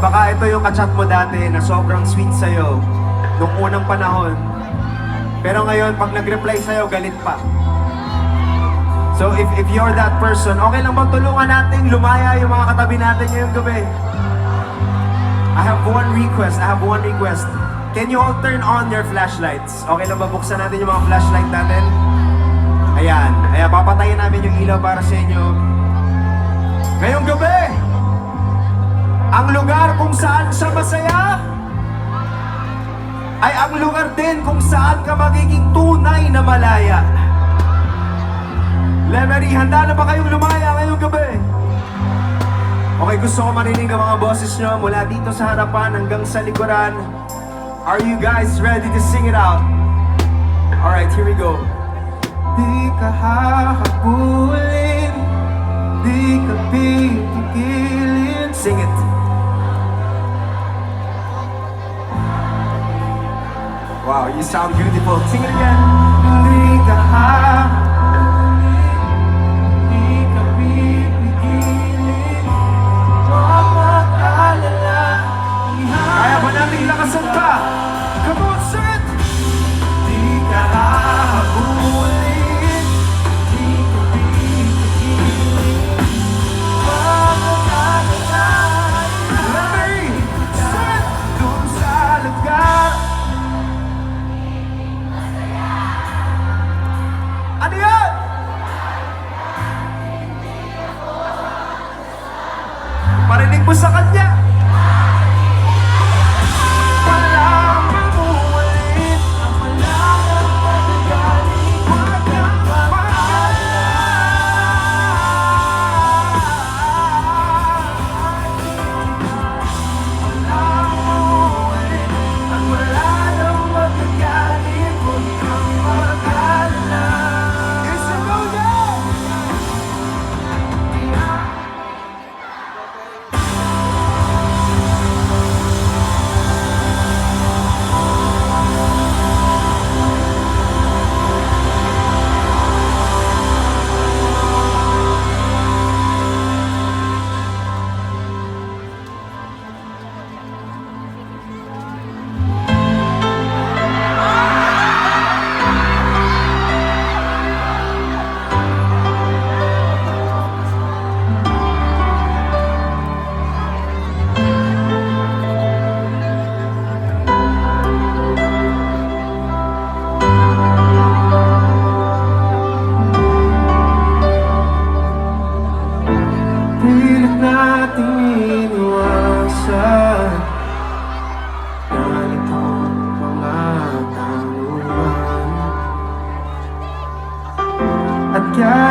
baka ito yung kachat mo dati na sobrang sweet sa'yo nung unang panahon. Pero ngayon, pag nag-reply sa'yo, galit pa. So if, if you're that person, okay lang bang tulungan natin lumaya yung mga katabi natin ngayong gabi? I have one request, I have one request. Can you all turn on your flashlights? Okay lang ba buksan natin yung mga flashlight natin? Ayan, ayan, papatayin namin yung ilaw para sa inyo. Ngayong gabi, ang lugar kung saan siya masaya, ay ang lugar din kung saan ka magiging tunay na malaya. Lemery, handa na ba kayong lumaya ngayong gabi? Okay, gusto ko marinig ang mga boses nyo mula dito sa harapan hanggang sa likuran. Are you guys ready to sing it out? Alright, here we go. Di ka hahabulin, di ka pipigilin. Sing it. You sound beautiful. Sing it again. Parinig mo sa kanya.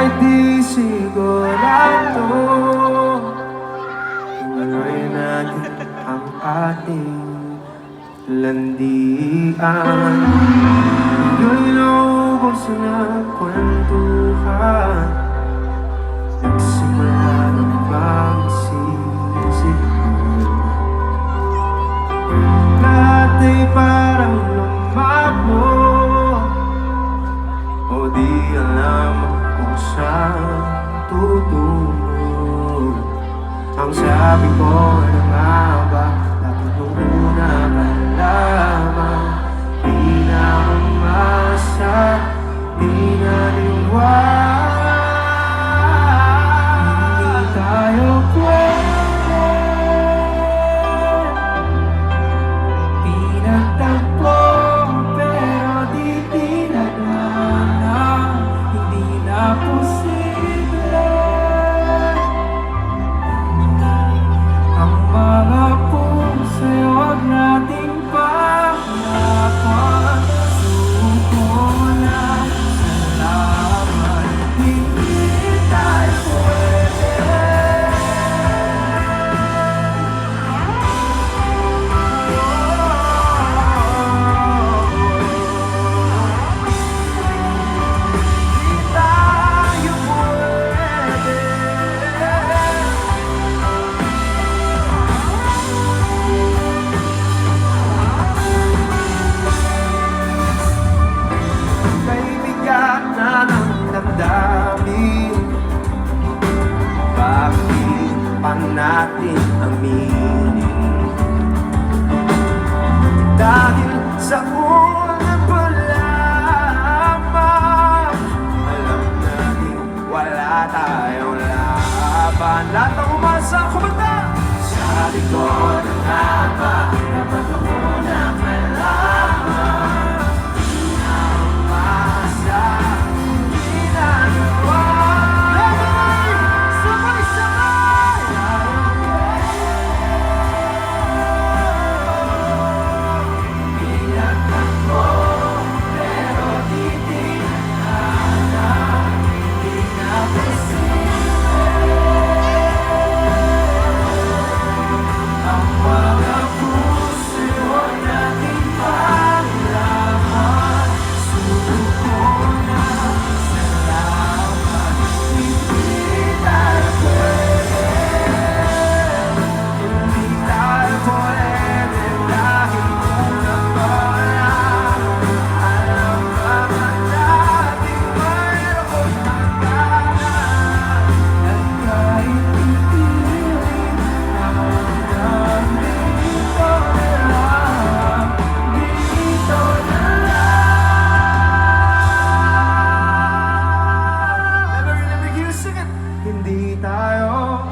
Kahit di sigurado Tuloy natin ang ating landian Ngayon naubos na kwentuhan Nagsimula ng pagsisip Lahat ay parang Hindi tayo